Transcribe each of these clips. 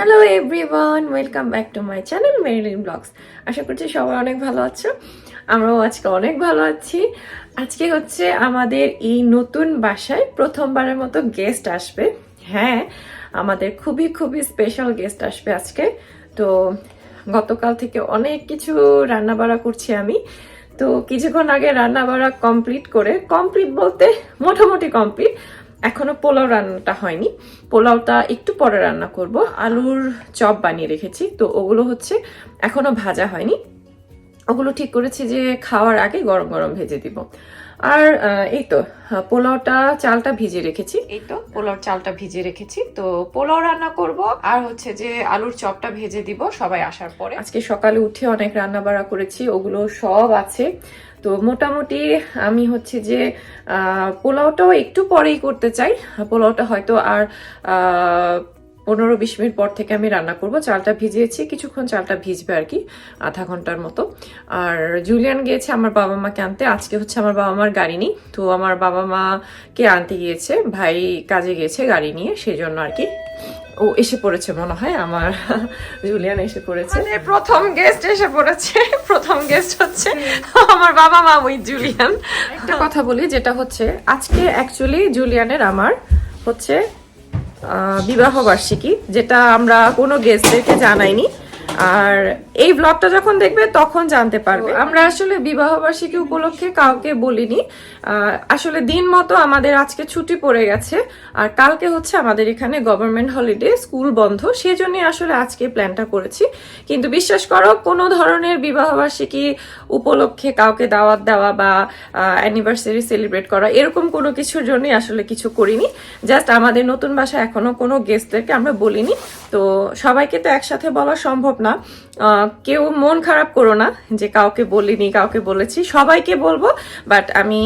Hello everyone welcome back to my channel Marilyn blogs আশা করছি সবাই অনেক ভালো আছো। আমরাও আজকে অনেক ভালো আছি। আজকে হচ্ছে আমাদের এই নতুন বাসায় প্রথমবারের মতো গেস্ট আসবে। হ্যাঁ আমাদের খুবই খুবই স্পেশাল গেস্ট আসবে আজকে। তো গতকাল থেকে অনেক কিছু রান্নাবাড়া করছি আমি। তো কিছুক্ষণ আগে রান্নাবাড়া কমপ্লিট করে কমপ্লিট বলতে মোটামুটি কমপ্লিট এখনও পোলাও রান্নাটা হয়নি। পোলাওটা একটু পরে রান্না করব। আলুর চপ বানিয়ে রেখেছি। তো ওগুলো হচ্ছে এখনও ভাজা হয়নি। ওগুলো ঠিক করেছি যে খাওয়ার আগে গরম গরম ভেজে দিব। আর এই তো আহ, পোলাওটা চালটা ভিজে রেখেছি। এই তো পোলাওর চালটা ভিজে রেখেছি। তো পোলাও রান্না করব আর হচ্ছে যে আলুর চপটা ভেজে দিব সবাই আসার পরে। আজকে সকালে উঠে অনেক রান্না বাড়া করেছি ওগুলো সব আছে। তো মোটামুটি আমি হচ্ছে যে পোলাওটাও একটু পরেই করতে চাই। পোলাওটা হয়তো আর পনেরো বিশ মিনিট পর থেকে আমি রান্না করব। চালটা ভিজিয়েছি কিছুক্ষণ চালটা ভিজবে আর কি আধা ঘণ্টার মতো। আর জুলিয়ান গিয়েছে আমার বাবা মাকে আনতে। আজকে হচ্ছে আমার বাবা মার গাড়ি নেই। তো আমার বাবা মাকে আনতে গিয়েছে। ভাই কাজে গিয়েছে গাড়ি নিয়ে সেই জন্য আর কি। ও এসে পড়েছে মনে হয় আমার জুলিয়ান এসে পড়েছে। প্রথম গেস্ট এসে পড়েছে প্রথম গেস্ট হচ্ছে আমার বাবা মা ওই জুলিয়ান। একটা কথা বলি যেটা হচ্ছে আজকে অ্যাকচুয়ালি জুলিয়ানের আমার হচ্ছে বিবাহ বার্ষিকী যেটা আমরা কোনো গেস্টদেরকে জানাইনি। আর এই ব্লগটা যখন দেখবে তখন জানতে পারবে। আমরা আসলে বিবাহ বার্ষিকী উপলক্ষে কাউকে বলিনি। আসলে দিন মতো আমাদের আজকে ছুটি পড়ে গেছে আর কালকে হচ্ছে আমাদের এখানে গভর্নমেন্ট হলিডে স্কুল বন্ধ। সেই জন্য আসলে আজকে প্ল্যানটা করেছি। কিন্তু বিশ্বাস করো কোনো ধরনের বিবাহ বার্ষিকী উপলক্ষে কাউকে দাওয়াত দেওয়া বা অ্যানিভার্সারি সেলিব্রেট করা এরকম কোনো কিছুর জন্যই আসলে কিছু করিনি। জাস্ট আমাদের নতুন বাসায় এখনও কোনো গেস্টদেরকে আমরা বলিনি। তো সবাইকে তো একসাথে বলা সম্ভব না। কেউ মন খারাপ করো না যে কাউকে বলিনি, কাউকে বলেছি, সবাইকে বলব বাট আমি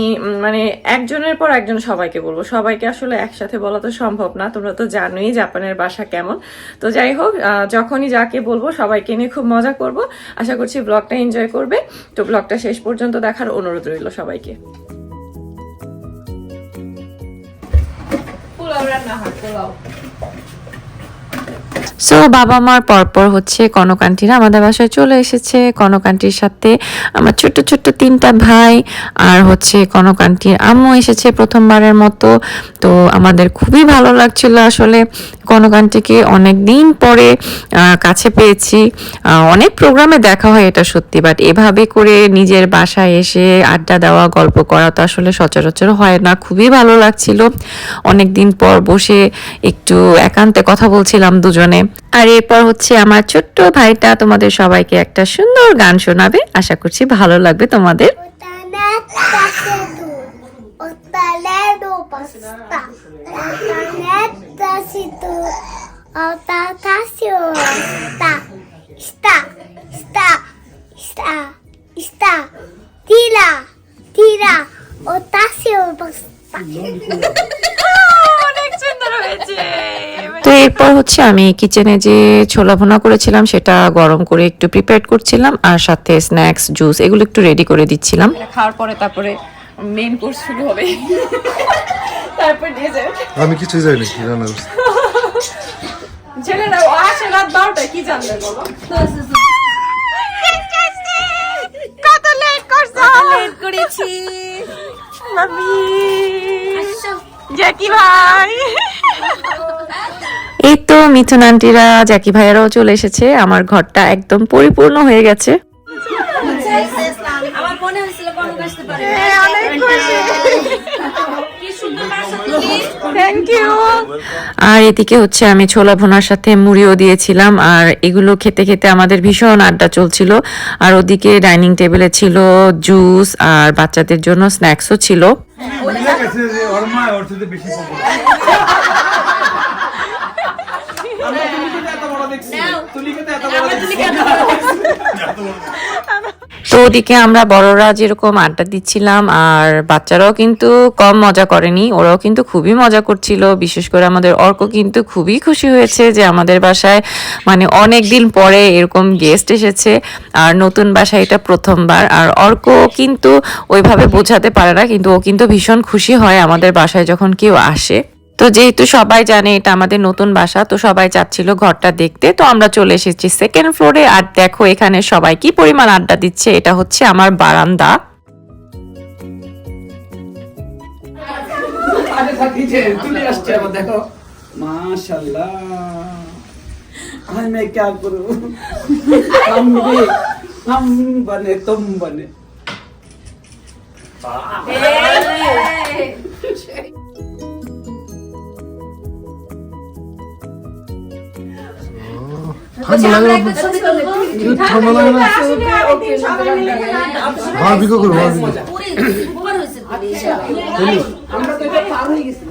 মানে একজনের পর একজন সবাইকে বলব। সবাইকে আসলে একসাথে বলা তো সম্ভব না, তোমরা তো জানোই জাপানের বাসা কেমন। তো যাই হোক যখনই যাকে বলব, সবাইকে নিয়ে খুব মজা করব। আশা করছি ব্লগটা এনজয় করবে। তো ব্লগটা শেষ পর্যন্ত দেখার অনুরোধ রইল সবাইকে। পোলাও রান্না হয়, পোলাও। সো বাবা মার পরপর হচ্ছে কনকান্টিরা আমাদের বাসায় চলে এসেছে। কনকান্টির সাথে আমার ছোট্ট ছোট্ট তিনটা ভাই আর হচ্ছে কনকান্টির আম্মু এসেছে প্রথমবারের মতো। তো আমাদের খুবই ভালো লাগছিল আসলে কনকান্টিকে অনেক দিন পরে কাছে পেয়েছি। অনেক প্রোগ্রামে দেখা হয় এটা সত্যি বাট এভাবে করে নিজের বাসায় এসে আড্ডা দেওয়া, গল্প করা তো আসলে সচরাচর হয় না। খুবই ভালো লাগছিল। অনেক দিন পর বসে একটু একান্তে কথা বলছিলাম দুজনে। আর এরপর হচ্ছে আমার ছোট্ট ভাইটা তোমাদের সবাইকে একটা সুন্দর গান শোনাবে। আশা করছি ভালো লাগবে তোমাদের। Hotelero তো এরপর হচ্ছে আমি কিচেনে যে ছোলা ভুনা করেছিলাম সেটা গরম করে একটু প্রিপেয়ার করছিলাম আর সাথে স্ন্যাক্স জুস এগুলো একটু রেডি করে দিচ্ছিলাম। খাওয়ার পরে তারপরে মেইন কোর্স শুরু হবে। তারপর ডেজার্ট আমি কিছুই জানি না কি রান্না করছি ছেলেরা আসে রাত বারোটায় কি জানবে বলো? কত লেট করছ? লেট করেছি। মামি। জ্যাকি ভাই। এই তো মিথুন আন্টিরা জ্যাকি ভাইয়ারাও চলে এসেছে। আমার ঘরটা একদম পরিপূর্ণ হয়ে গেছে। ইউ আর এদিকে হচ্ছে আমি ছোলা ভুনার সাথে মুড়িও দিয়েছিলাম আর এগুলো খেতে খেতে আমাদের ভীষণ আড্ডা চলছিল। আর ওদিকে ডাইনিং টেবিলে ছিল জুস আর বাচ্চাদের জন্য স্ন্যাক্সও ছিল বুঝে গেছে যে ওর মা ওর সাথে বেশি পপুলার আমরা তুলিকে এত বড় দেখছি তুলিকে তো ওদিকে আমরা বড়রা যেরকম আড্ডা দিচ্ছিলাম, আর বাচ্চারাও কিন্তু কম মজা করেনি, ওরাও কিন্তু খুবই মজা করছিল। বিশেষ করে আমাদের অর্ক কিন্তু খুবই খুশি হয়েছে যে আমাদের বাসায় মানে অনেক দিন পরে এরকম গেস্ট এসেছে, আর নতুন বাসায় এটা প্রথমবার। আর অর্ক কিন্তু ওইভাবে বোঝাতে পারে না, কিন্তু ও কিন্তু ভীষণ খুশি হয় আমাদের বাসায় যখন কেউ আসে। তো যেহেতু সবাই জানে এটা আমাদের নতুন বাসা তো সবাই চাচ্ছিল ঘরটা দেখতে। তো আমরা চলে এসেছি সেকেন্ড ফ্লোরে আর দেখো এখানে সবাই কি পরিমাণ আড্ডা দিচ্ছে এটা হচ্ছে আমার বারান্দা। আমি করব হাম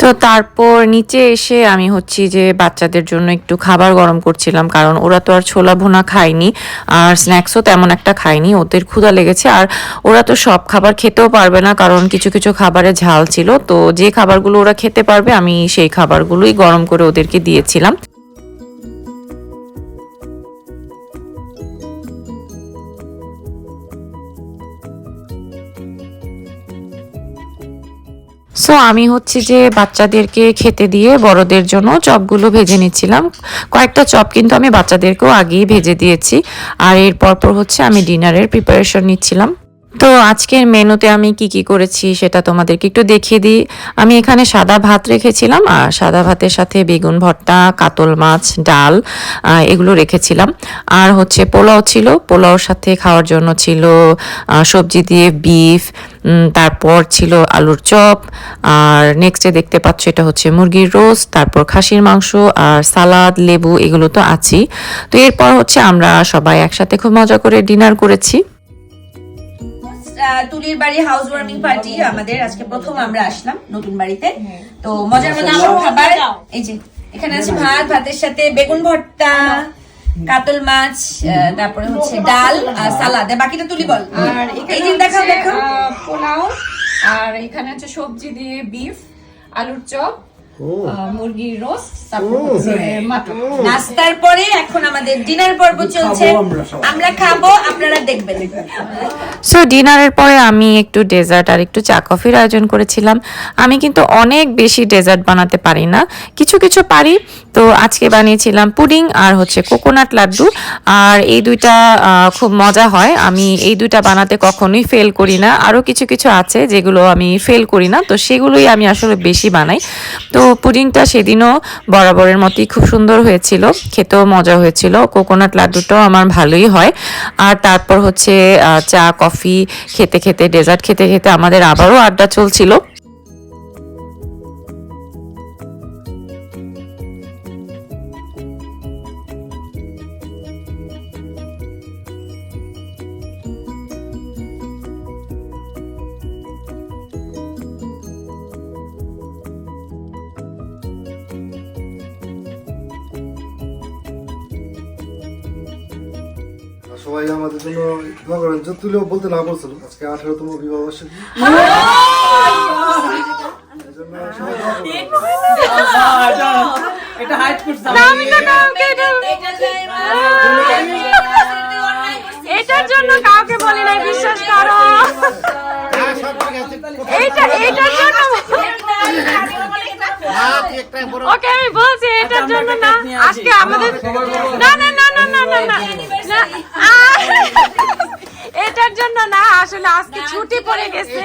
তো তারপর নিচে এসে আমি হচ্ছি যে বাচ্চাদের জন্য একটু খাবার গরম করছিলাম কারণ ওরা তো আর ছোলা ভুনা খায়নি আর স্ন্যাক্সও তেমন একটা খায়নি ওদের ক্ষুধা লেগেছে আর ওরা তো সব খাবার খেতেও পারবে না কারণ কিছু কিছু খাবারে ঝাল ছিল। তো যে খাবারগুলো ওরা খেতে পারবে আমি সেই খাবারগুলোই গরম করে ওদেরকে দিয়েছিলাম। সো আমি হচ্ছে যে বাচ্চাদেরকে খেতে দিয়ে বড়দের জন্য চপগুলো ভেজে নিচ্ছিলাম। কয়েকটা চপ কিন্তু আমি বাচ্চাদেরকেও আগেই ভেজে দিয়েছি। আর এরপর পর হচ্ছে আমি ডিনারের প্রিপারেশন নিচ্ছিলাম। তো আজকের মেনুতে আমি কি কি করেছি সেটা তোমাদেরকে একটু দেখিয়ে দিই। আমি এখানে সাদা ভাত রেখেছিলাম, আর সাদা ভাতের সাথে বেগুন ভর্তা, কাতল মাছ, ডাল এগুলো রেখেছিলাম। আর হচ্ছে পোলাও ছিল, পোলাওর সাথে খাওয়ার জন্য ছিল সবজি দিয়ে বিফ তারপর ছিল আলুর চপ, আর নেক্সটে দেখতে পাচ্ছ এটা হচ্ছে মুরগির রোস্ট তারপর খাসির মাংস, আর সালাদ, লেবু, এগুলো তো আছেই। তো এরপর হচ্ছে আমরা সবাই একসাথে খুব মজা করে ডিনার করেছি। তুলির বাড়ি হাউস ওয়ার্মিং পার্টি আমাদের আজকে প্রথম আমরা আসলাম নতুন বাড়িতে। তো মজার মজার সব খাবার। এই যে এখানে আছে ভাত ভাতের সাথে বেগুন ভর্তা কাতল মাছ আহ, তারপরে হচ্ছে ডাল আর সালাদ। আর বাকিটা তুলি বল। আর এই দিন দেখাও দেখাও। পোলাও আর এখানে হচ্ছে সবজি দিয়ে বিফ আলুর চপ মুরগির রোস্ট তারপর হচ্ছে মাটন। নাস্তার পরে এখন আমাদের ডিনার পর্ব চলছে। আমরা খাব আপনারা দেখবেন। সো ডিনারের পরে আমি একটু ডেজার্ট আর একটু চা কফির আয়োজন করেছিলাম। আমি কিন্তু অনেক বেশি ডেজার্ট বানাতে পারি না। কিছু কিছু পারি। তো আজকে বানিয়েছিলাম পুডিং আর হচ্ছে কোকোনাট লাড্ডু। আর এই দুইটা খুব মজা হয়। আমি এই দুইটা বানাতে কখনোই ফেল করি না। আরও কিছু কিছু আছে যেগুলো আমি ফেল করি না। তো সেগুলোই আমি আসলে বেশি বানাই। তো পুডিংটা সেদিনও বরাবরের মতোই খুব সুন্দর হয়েছিল, খেতেও মজা হয়েছিল, কোকোনাট লাড্ডুটাও আমার ভালোই হয়। আর তারপর হচ্ছে চা, কফি, খেতে খেতে, ডেজার্ট খেতে খেতে আমাদের আবারও আড্ডা চলছিল। সবাই আমাদের জন্য দোয়া করেন। যতুলেও বলতে না বলছিল আজকে আঠারোতম বিবাহ বার্ষিকী। এটা এটার জন্য কাউকে বলি নাই, বিশ্বাস করো। এটা এটার জন্য ওকে, আমি বলছি, এটার জন্য না, আজকে আমাদের না না না না না না না এটার জন্য না আসলে আজকে ছুটি পড়ে গেছে।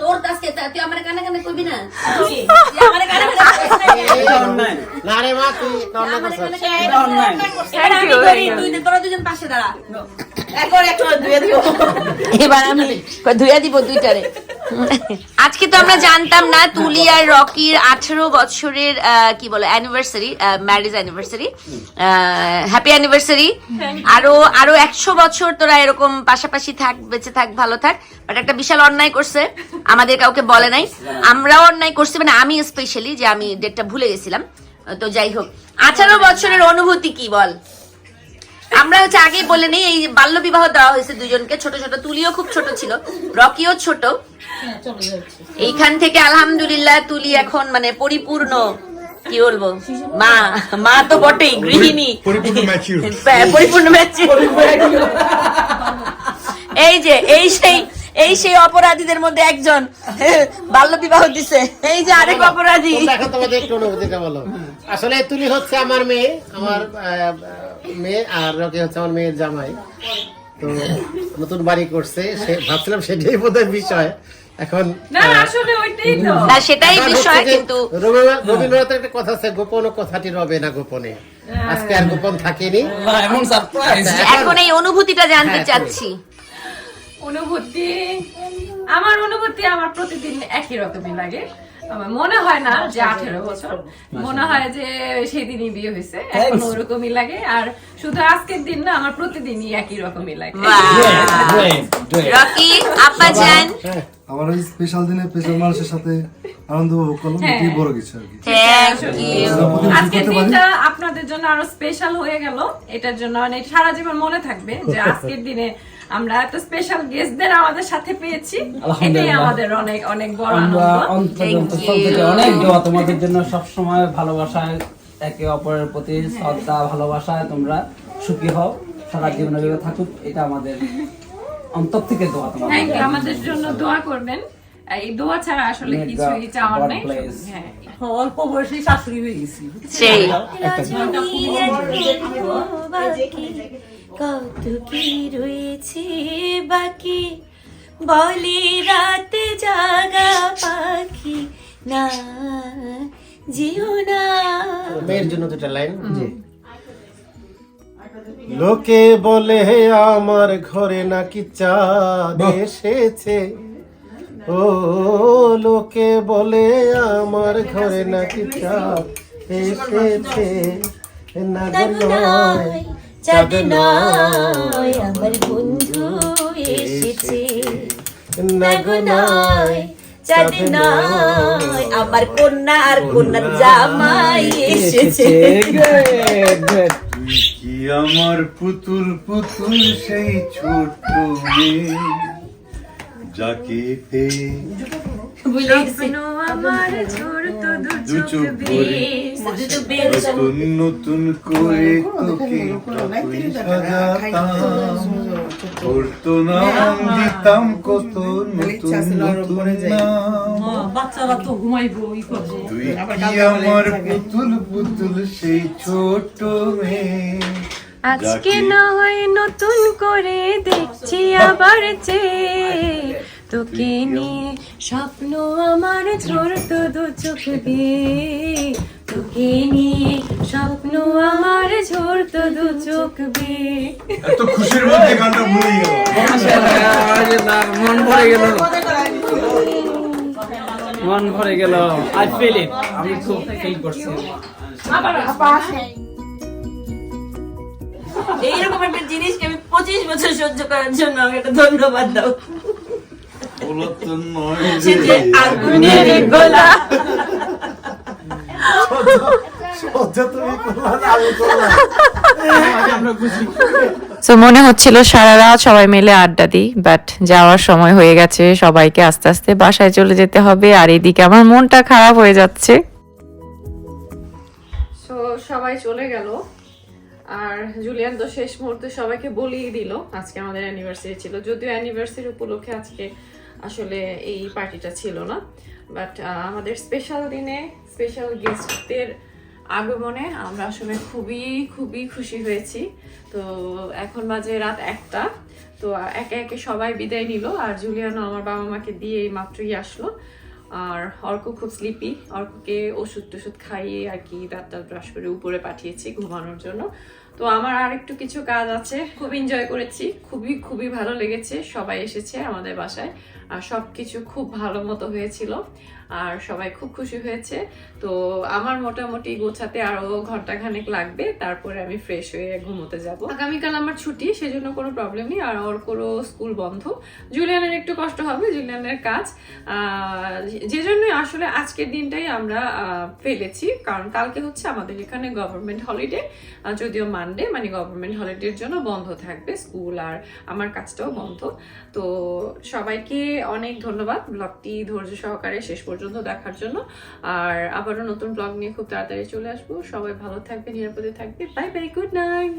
তোর কাছে তুই আমার কানে কানে কবি না? আমার কানে কানে অন্যায় থ্যাংক ইউ তুই তোরা দুজন পাশে দাঁড়া। এবার আমি ধুয়ে দিব দুইটারে। আজকে তো আমরা জানতাম না, তুলি আর রকির আঠেরো বছরের কি বলে anniversary marriage anniversary happy anniversary আরও আরও একশো বছর তোরা এরকম পাশাপাশি থাক, বেঁচে থাক, ভালো থাক। বাট একটা বিশাল অন্যায় করছে, আমাদের কাউকে বলে নাই। আমরাও অন্যায় করছি মানে আমি স্পেশালি যে আমি ডেটটা ভুলে গেছিলাম। তো যাই হোক, আঠারো বছরের অনুভূতি কি বল? আমরা হচ্ছে আগেই বলে নেই এই বাল্য বিবাহ দেওয়া হয়েছে দুজনকে ছোট ছোট তুলিও খুব ছোট ছিল রকিও ছোট। এইখান থেকে আলহামদুলিল্লাহ তুলি এখন মানে পরিপূর্ণ কি বলব? মা মা তো বটেই গৃহিণী। পরিপূর্ণ। হ্যাঁ, পরিপূর্ণ ম্যাচিউর এই যে এই সেই এই সেই অপরাধীদের মধ্যে একজন বাল্য বিবাহ দিছে। এই যে আরেক অপরাধী। দেখো তোমাদের একটু অনুভূতিটা বলো। আসলে তুলি হচ্ছে আমার মেয়ে আমার মেয়ে আর রকি হচ্ছে আমার মেয়ের জামাই। তো নতুন বাড়ি করছে সে ভাবছিলাম সেটাই বোধহয় বিষয়। এখন না আসলে ওইটাই তো। না সেটাই বিষয় কিন্তু রবীন্দ্রনাথের একটা কথা আছে গোপন কথাটি রবে না গোপনে। আজকে আর গোপন থাকেনি। এমন সারপ্রাইজ এখন এই অনুভূতিটা জানতে হ্যাঁ, চাচ্ছি। অনুভূতি? আমার অনুভূতি আমার প্রতিদিন একই রকমই লাগে। আমার মনে হয় না যে আঠেরো বছর। মনে হয় যে সেদিনই বিয়ে হয়েছে এখন ওরকমই লাগে। আর শুধু আজকের দিন না আমার প্রতিদিনই একই রকমই লাগে। রকি আপা যান আমার এই স্পেশাল দিনে স্পেশাল মানুষের সাথে আনন্দ উপভোগ করলাম এটাই বড় কিছু আর কি। আজকের দিনটা আপনাদের জন্য আরও স্পেশাল হয়ে গেল। এটার জন্য মানে সারা জীবন মনে থাকবে যে আজকের দিনে আমরা এত স্পেশাল গেস্টদের আমাদের সাথে পেয়েছি। এটাই আমাদের অনেক অনেক বড় আনন্দ. অনেক দোয়া তোমাদের জন্য সব সময় ভালোবাসায় একে অপরের প্রতি শ্রদ্ধা ভালোবাসায় তোমরা সুখী হও সারা জীবনে থাকুক এটা আমাদের অন্তর থেকে দোয়া তোমাদের থ্যাংক ইউ আমাদের জন্য দোয়া করবেন। এই দোয়া ছাড়া আসলে কিছুই চাওয়ার নেই। হ্যাঁ অল্প বয়সে শাশুড়ি হয়ে গেছি। সেই। কত কি রয়েছে বাকি। বলে রাতে জাগা পাখি। না জিও না। মেয়ের জন্য দুটা লাইন। লোকে বলে আমার ঘরে নাকি চাঁদ এসেছে। ও লোকে বলে আমার ঘরে নাকি চাঁদ? এসেছে না নয়, চাঁদ নয় আমার বন্ধু এসেছে। না নয়, চাঁদ নয় আমার কন্যা আর কন্যার জামাই এসেছে. কি আমার পুতুল পুতুল সেই ছোট মেয়ে? যাকে পেয়ে নতুন নতুন করে তোকে সাজাতাম নাম দিতাম কত নতুন নতুন তুই কি আমার পুতুল পুতুল সেই ছোট মেয়ে? আজকে না হয় নতুন করে দেখছি আবার যে তোকে নিয়ে স্বপ্ন আমার ছোট দু চোখ দিয়ে। তোকে নিয়ে স্বপ্ন আমার ছোট দু চোখ দিয়ে। এত খুশির মধ্যে গানটা ভুলে গেল মন ভরে গেল। মন ভরে গেল। আই ফিল ইট আমি খুব ফিল করছি। এইরকম একটা জিনিসকে আমি পঁচিশ বছর সহ্য করার জন্য আমাকে একটা ধন্যবাদ দাও। আগুনের গোলা। সো মনে হচ্ছিল সারা রাত সবাই মিলে আড্ডা দিই বাট যাওয়ার সময় হয়ে গেছে সবাইকে আস্তে আস্তে বাসায় চলে যেতে হবে আর এদিকে আমার মনটা খারাপ হয়ে যাচ্ছে। সবাই চলে গেল। আর জুলিয়ান তো শেষ মুহূর্তে সবাইকে বলিয়ে দিল, আজকে আমাদের অ্যানিভার্সারি ছিল। যদিও অ্যানিভার্সারি উপলক্ষে আজকে আসলে এই পার্টিটা ছিল না বাট আমাদের স্পেশাল দিনে স্পেশাল গেস্টদের আগমনে আমরা আসলে খুবই খুবই খুশি হয়েছি। তো এখন বাজে রাত একটা, তো একে একে সবাই বিদায় নিল, আর জুলিয়ানো আমার বাবা মাকে দিয়ে এই মাত্রই আসলো। আর অর্ক খুব স্লিপি অর্ককে ওষুধ টষুধ খাইয়ে আর কি দাঁত ব্রাশ করে উপরে পাঠিয়েছি ঘুমানোর জন্য। তো আমার আর একটু কিছু কাজ আছে। খুব এনজয় করেছি। খুবই খুবই ভালো লেগেছে। সবাই এসেছে আমাদের বাসায়। সব কিছু খুব ভালো মতো হয়েছিল। আর সবাই খুব খুশি হয়েছে। তো আমার মোটামুটি গোছাতে আরও ঘণ্টা খানেক লাগবে। তারপরে আমি ফ্রেশ হয়ে ঘুমোতে যাব। আগামীকাল আমার ছুটি, সেজন্য কোনো প্রবলেম নেই। আর ওর কোনো স্কুল বন্ধ। জুলিয়ানের একটু কষ্ট হবে জুলিয়ানের কাজ। যে জন্যই আসলে আজকের দিনটাই আমরা ফেলেছি। কারণ কালকে হচ্ছে আমাদের এখানে গভর্নমেন্ট হলিডে যদিও মানডে মানে গভর্নমেন্ট হলিডের জন্য বন্ধ থাকবে স্কুল আর আমার কাজটাও বন্ধ। তো সবাইকে অনেক ধন্যবাদ ব্লগটি ধৈর্য সহকারে শেষ পর্যন্ত দেখার জন্য। আর আবারও নতুন ব্লগ নিয়ে খুব তাড়াতাড়ি চলে আসব। সবাই ভালো থাকবে নিরাপদে থাকবে বাই বাই গুড নাইট